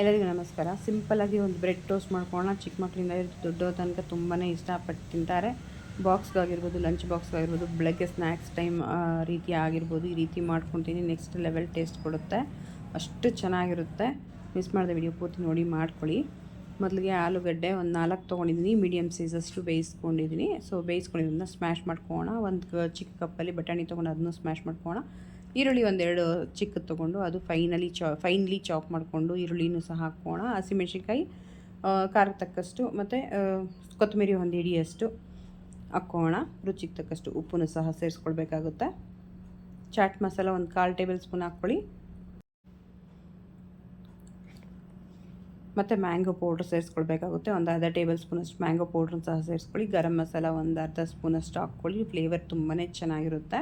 ಎಲ್ಲರಿಗೂ ನಮಸ್ಕಾರ. ಸಿಂಪಲಾಗಿ ಒಂದು ಬ್ರೆಡ್ ಟೋಸ್ಟ್ ಮಾಡ್ಕೊಳ್ಳೋಣ. ಚಿಕ್ಕ ಮಕ್ಕಳಿಂದ ದೊಡ್ಡವ್ರ ತನಕ ತುಂಬಾ ಇಷ್ಟಪಟ್ಟು ತಿಂತಾರೆ. ಬಾಕ್ಸ್ಗಾಗಿರ್ಬೋದು ಲಂಚ್ ಬಾಕ್ಸ್ಗಾಗಿರ್ಬೋದು ಬೆಳಗ್ಗೆ ಸ್ನ್ಯಾಕ್ಸ್ ಟೈಮ್ ರೀತಿ ಆಗಿರ್ಬೋದು, ಈ ರೀತಿ ಮಾಡ್ಕೊತೀನಿ ನೆಕ್ಸ್ಟ್ ಲೆವೆಲ್ ಟೇಸ್ಟ್ ಕೊಡುತ್ತೆ. ಅಷ್ಟು ಚೆನ್ನಾಗಿರುತ್ತೆ. ಮಿಸ್ ಮಾಡಿದೆ ವಿಡಿಯೋ ಪೂರ್ತಿ ನೋಡಿ ಮಾಡ್ಕೊಳ್ಳಿ. ಮೊದಲಿಗೆ ಆಲೂಗಡ್ಡೆ ಒಂದು ನಾಲ್ಕು ತೊಗೊಂಡಿದ್ದೀನಿ. ಮೀಡಿಯಮ್ ಸೈಜಷ್ಟು ಬೇಯಿಸ್ಕೊಂಡಿದ್ದೀನಿ. ಸೊ ಬೇಯಿಸ್ಕೊಂಡಿದ್ದನ್ನು ಸ್ಮ್ಯಾಶ್ ಮಾಡ್ಕೊಳ್ಳೋಣ. ಒಂದು ಚಿಕ್ಕ ಕಪ್ಪಲ್ಲಿ ಬಟಾಣಿ ತೊಗೊಂಡು ಅದನ್ನು ಸ್ಮ್ಯಾಶ್ ಮಾಡ್ಕೊಳ್ಳೋಣ. ಈರುಳ್ಳಿ ಒಂದೆರಡು ಚಿಕ್ಕದು ತೊಗೊಂಡು ಅದು ಫೈನಲಿ ಚಾ ಫೈನ್ಲಿ ಚಾಪ್ ಮಾಡಿಕೊಂಡು ಈರುಳ್ಳಿನೂ ಸಹ ಹಾಕೋಣ ಹಸಿಮೆಣ್ಸಿನ್ಕಾಯಿ ಖಾರಕ್ಕೆ ತಕ್ಕಷ್ಟು ಮತ್ತು ಕೊತ್ತಂಬರಿ ಒಂದು ಹಿಡಿಯಷ್ಟು ಹಾಕ್ಕೋಣ. ರುಚಿಗೆ ತಕ್ಕಷ್ಟು ಉಪ್ಪನ್ನು ಸಹ ಸೇರಿಸ್ಕೊಳ್ಬೇಕಾಗುತ್ತೆ. ಚಾಟ್ ಮಸಾಲ ಒಂದು ಕಾಲು ಟೇಬಲ್ ಸ್ಪೂನ್ ಹಾಕ್ಕೊಳ್ಳಿ. ಮತ್ತು ಮ್ಯಾಂಗೋ ಪೌಡ್ರ್ ಸೇರಿಸ್ಕೊಳ್ಬೇಕಾಗುತ್ತೆ. ಒಂದು ಅರ್ಧ ಟೇಬಲ್ ಸ್ಪೂನಷ್ಟು ಮ್ಯಾಂಗೋ ಪೌಡ್ರನ್ನ ಸಹ ಸೇರಿಸ್ಕೊಳ್ಳಿ. ಗರಂ ಮಸಾಲ ಒಂದು ಅರ್ಧ ಸ್ಪೂನಷ್ಟು ಹಾಕ್ಕೊಳ್ಳಿ. ಫ್ಲೇವರ್ ತುಂಬಾ ಚೆನ್ನಾಗಿರುತ್ತೆ.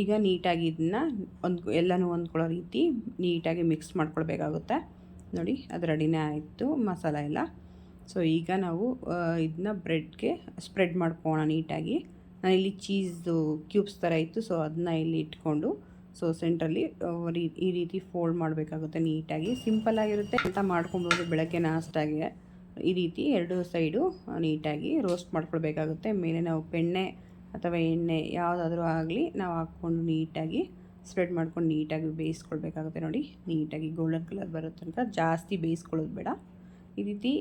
ಈಗ ನೀಟಾಗಿ ಇದನ್ನ ಒಂದು ಎಲ್ಲನೂ ಹೊಂದ್ಕೊಳ್ಳೋ ರೀತಿ ನೀಟಾಗಿ ಮಿಕ್ಸ್ ಮಾಡ್ಕೊಳ್ಬೇಕಾಗುತ್ತೆ. ನೋಡಿ, ಅದು ರೆಡಿನೇ ಆಯಿತು, ಮಸಾಲ ಎಲ್ಲ. ಸೊ ಈಗ ನಾವು ಇದನ್ನ ಬ್ರೆಡ್ಗೆ ಸ್ಪ್ರೆಡ್ ಮಾಡ್ಕೊಳ್ಳೋಣ ನೀಟಾಗಿ. ಇಲ್ಲಿ ಚೀಸ್ದು ಕ್ಯೂಬ್ಸ್ ಥರ ಇತ್ತು ಸೊ ಅದನ್ನ ಇಲ್ಲಿ ಇಟ್ಕೊಂಡು ಸೊ ಸೆಂಟ್ರಲ್ಲಿ ಈ ರೀತಿ ಫೋಲ್ಡ್ ಮಾಡಬೇಕಾಗುತ್ತೆ ನೀಟಾಗಿ. ಸಿಂಪಲ್ಲಾಗಿರುತ್ತೆ ಅಂತ ಮಾಡ್ಕೊಬೋದು ಬೆಳಗ್ಗೆ ನಾಷ್ಟಾಗೆ ಈ ರೀತಿ ಎರಡು ಸೈಡು ನೀಟಾಗಿ ರೋಸ್ಟ್ ಮಾಡ್ಕೊಳ್ಬೇಕಾಗುತ್ತೆ. ಮೇಲೆ ನಾವು ಬೆಣ್ಣೆ ಅಥವಾ ಎಣ್ಣೆ ಯಾವುದಾದ್ರೂ ಆಗಲಿ ನಾವು ಹಾಕ್ಕೊಂಡು ನೀಟಾಗಿ ಸ್ಪ್ರೆಡ್ ಮಾಡ್ಕೊಂಡು ನೀಟಾಗಿ ಬೇಯಿಸ್ಕೊಳ್ಬೇಕಾಗುತ್ತೆ ನೋಡಿ. ನೀಟಾಗಿ ಗೋಲ್ಡನ್ ಕಲರ್ ಬರೋ ತನಕ ಜಾಸ್ತಿ ಬೇಯಿಸ್ಕೊಳ್ಳೋದು ಬೇಡ. ಈ ರೀತಿ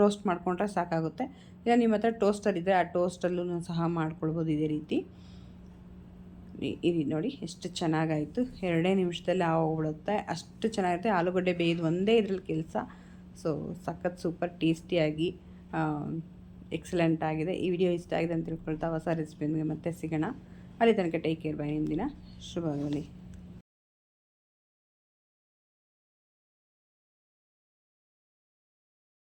ರೋಸ್ಟ್ ಮಾಡಿಕೊಂಡ್ರೆ ಸಾಕಾಗುತ್ತೆ. ಇಲ್ಲ ನಿಮ್ಮ ಹತ್ರ ಟೋಸ್ಟರ್ ಇದ್ದರೆ ಆ ಟೋಸ್ಟಲ್ಲೂ ಸಹ ಮಾಡ್ಕೊಳ್ಬೋದು ಇದೇ ರೀತಿ. ಈ ನೋಡಿ, ಎಷ್ಟು ಚೆನ್ನಾಗಾಯಿತು. ಎರಡೇ ನಿಮಿಷದಲ್ಲಿ ಆಗೋಗ್ಬಿಡುತ್ತೆ ಅಷ್ಟು ಚೆನ್ನಾಗಿರುತ್ತೆ. ಆಲೂಗಡ್ಡೆ ಬೇಯ್ದು ಒಂದೇ ಇದ್ರಲ್ಲಿ ಕೆಲಸ. ಸೊ ಸಖತ್ ಸೂಪರ್ ಟೇಸ್ಟಿಯಾಗಿ ಎಕ್ಸಲೆಂಟ್ ಆಗಿದೆ. ಈ ವಿಡಿಯೋ ಇಷ್ಟ ಆಗಿದೆ ಅಂತ ತಿಳ್ಕೊಳ್ತಾ ಹೊಸ ರೆಸಿಪಿಯೊಂದಿಗೆ ಮತ್ತೆ ಸಿಗೋಣ. ಅಲ್ಲಿ ತನಕ ಟೇಕ್ ಕೇರ್ ಬಾಯ್ ನಿಮ್ಮ ಶುಭವಾಗಲಿ